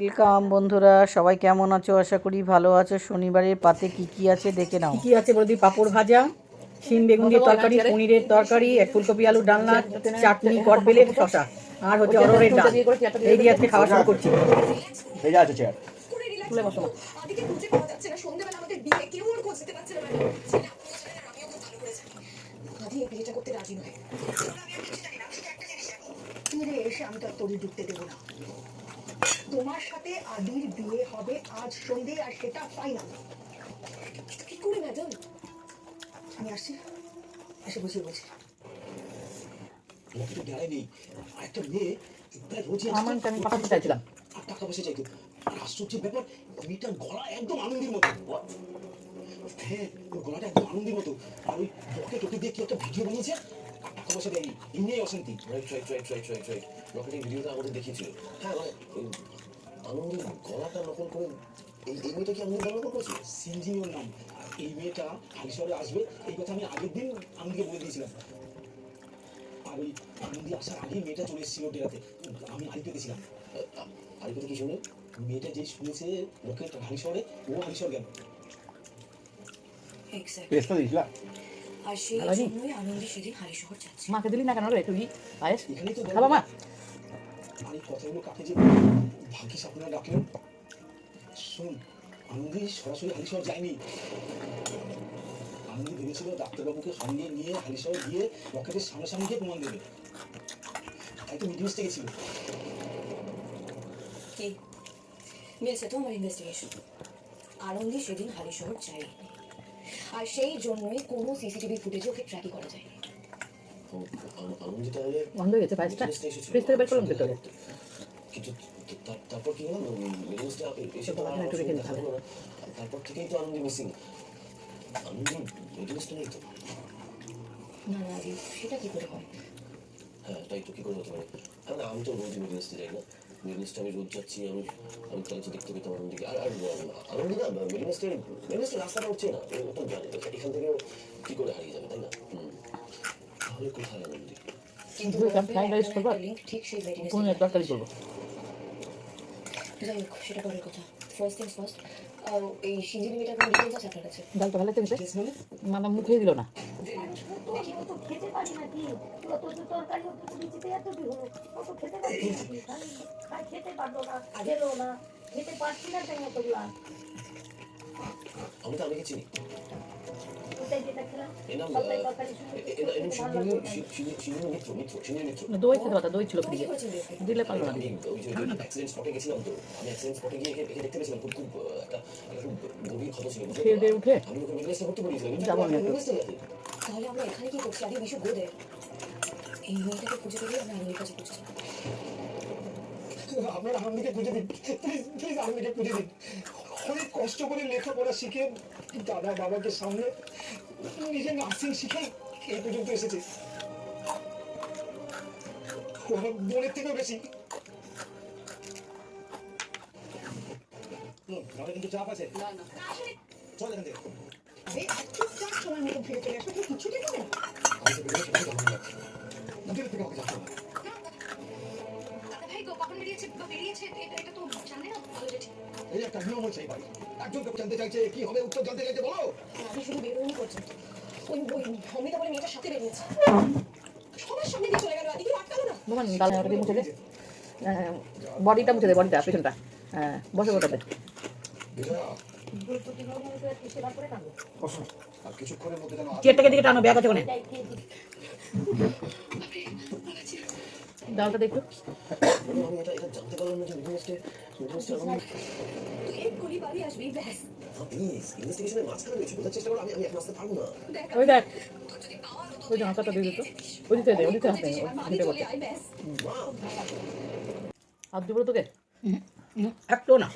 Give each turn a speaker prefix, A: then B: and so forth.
A: Welcome বন্ধুরা। সবাই কেমন আছো? আশা করি ভালো আছো। শনিবারের পাতে কি কি আছে দেখে নাও।
B: কি আছে বলদি পাপড় ভাজা শিম বেগুন দিয়ে তরকারি পনিরের তরকারি এক ফুলকপি আলু ডালনা চাটনি কটবেলের শশা আর হচ্ছে অরহরের ডাল। এই দিয়ে আজকে খাওয়া শুরু করছি।
C: এই যে আছে চেয়ার।
B: তুলে বসো
D: যাচ্ছে আমি তো আর তোরই ঢুকতে দেবো না। তোমার সাথে আদির বিয়ে হবে আজ সন্ধে আর সেটা ফাইনাল কি করে ম্যাডাম আমি আসছি। এসে বুঝিয়ে বলছি।
C: নেই। আর একটা মেয়ে প্রায় রোজই
B: আমার আমি পাঠাতে চাইছিলাম।
C: আর টাকা পয়সা চাইতো। আর আশ্চর্যের ব্যাপার মেয়েটার গলা একদম আনন্দের মতো। হ্যাঁ ওর গলাটা একদম আনন্দের মতো। আর ওই বকে টোকে দিয়ে কি একটা ভিডিও বানিয়েছে? পয়সা দেয়নি এমনি অশান্তি
E: right right right right right right রকেটিং ভিডিওটা আমাদের দেখিয়েছিল হ্যাঁ মানে আনন্দের গলাটা নকল করে এই এই মেয়েটা কি আনন্দের গলা নকল করেছে?
C: সিনজি ওর নাম। এই মেয়েটা হালিশহরে আসবে এই কথা আমি আগের দিন আনন্দকে বলে দিয়েছিলাম। আর ওই আনন্দি আসার আগেই মেয়েটা চলে এসেছিল ডেরাতে। আমি আলিপে গেছিলাম।
E: কথা কি শুনে
C: মেয়েটা যে শুনেছে রকেট হালিশহরে ও হালিশহর গেল
F: দিয়েছিলাম
D: আর সেই? জন্যই আনন্দে সেদিন হারি শহর যাচ্ছে।
B: মাকে দিলি না কেন রে তুই? পায়েস? খাবা মা
C: আর কথাগুলো কাকে যে ভাগ্যিস আপনারা ডাকলেন। শুন আনন্দি সরাসরি হালিশহর যায়নি আনন্দি ভেবেছিল ডাক্তারবাবুকে সঙ্গে নিয়ে হালিশহর গিয়ে রকেটের সামনাসামনি গিয়ে প্রমাণ দেবে। তাই তো মিটিং গেছিল।
D: কি? মিলছে তো আমার ইনভেস্টিগেশন আনন্দী সেদিন হালি শহর যায়নি। আর সেই জন্যই কোনো সিসিটিভি ফুটেজে ওকে ট্র্যাকই করা যায়নি।
E: আনন্দ তাহলে
B: বন্ধ হয়ে গেছে পায়েসটা ফ্রিজ থেকে বের করলাম ভেতরে।
E: কিন্তু তা- তা- তারপর কি হলো? এসে তো
B: একটু রেখে
E: থেকেই তো আনন্দ মিসিং। আনন্দ মিডিয়াসটা নেই তো?
D: না না সেটা কি করে হয়?
E: হ্যাঁ তাই তো কি করে হতে পারে? আমি তো রোজ মিডিয়াসতে যাই না। মিডিয়াসটা আমি রোজ যাচ্ছি আমি আমি তো দেখতে পেতাম আনন্দকে আর আর আনন্দ না মিডিয়াসটা মিডিয়াসটা রাস্তাটা হচ্ছে না ও তো জানে তো এখান থেকে কি করে হারিয়ে যাবে তাই না তাহলে কোথায় আনন্দ
D: কিন্তু
B: করব?
D: ঠিক সেই
B: তরকারি করব
D: যাই হোক সেটা পরের কথা ফার্স্ট থিংস ফার্স্ট এই মেয়েটার কোনো ডিটেলস আছে আপনার কাছে?
B: ডাল ভালো লেগেছে মানে মুখে দিল না
G: খেতে পারি নাকি অত তো তরকারি অত তো নিচেতে এত কি হলো অত খেতে পারি নাকি তাই তাই খেতে পারল না খেতে পারছি না
E: আমি তো অনেকে চিনি।
B: দই খেতে দই ছিল ফ্রিজে। দিলে পারল না? খেয়ে দিয়ে উঠে?
D: তাহলে আমরা এখানে কি করছি? আগে বিশু গোদে এই মেয়েটাকে আমরা কাছে খুঁজছি
C: আপনারা আনন্দকে খুঁজে দিন প্লিজ প্লিজ আনন্দকে খুঁজে দিন। অনেক কষ্ট করে লেখাপড়া শিখে দাদা বাবাকে সামনে নিজে নার্সিং শিখে এই পর্যন্ত এসেছে। আমার বোনের থেকেও বেশি। কিন্তু চাপ আছে। চল এখান থেকে।
D: চুপচাপ সময় মতন ফিরে চলে আসো কেউ
C: এই একটা নিয়ম হচ্ছে বাড়ি একজন কেউ জানতে চাইছে কি হবে উত্তর জানতে চাইছে বলো।
D: আমি শুধু বেরোনি করছি। ওই ওই অমিতা বলে মেয়েটার সাথে বেরিয়েছে। সবার সামনে দিয়ে চলে গেল আদিকে আটকালো না।
B: ডাল ওটা দিয়ে মুছে দে। বডিটা মুছে দে বডিটা পেছনটা। হ্যাঁ বসে
C: যেন
B: চেয়ারটাকে দিকে টানো ব্যাগ আছে ওখানে। ডালটা দেখো। ওই দেখ। ওই যে হাতাটা দিয়ে দিত। ওই দিতে দে ওই দিতে হাতে দিতে করতে হাত দিব তোকে। একটু না।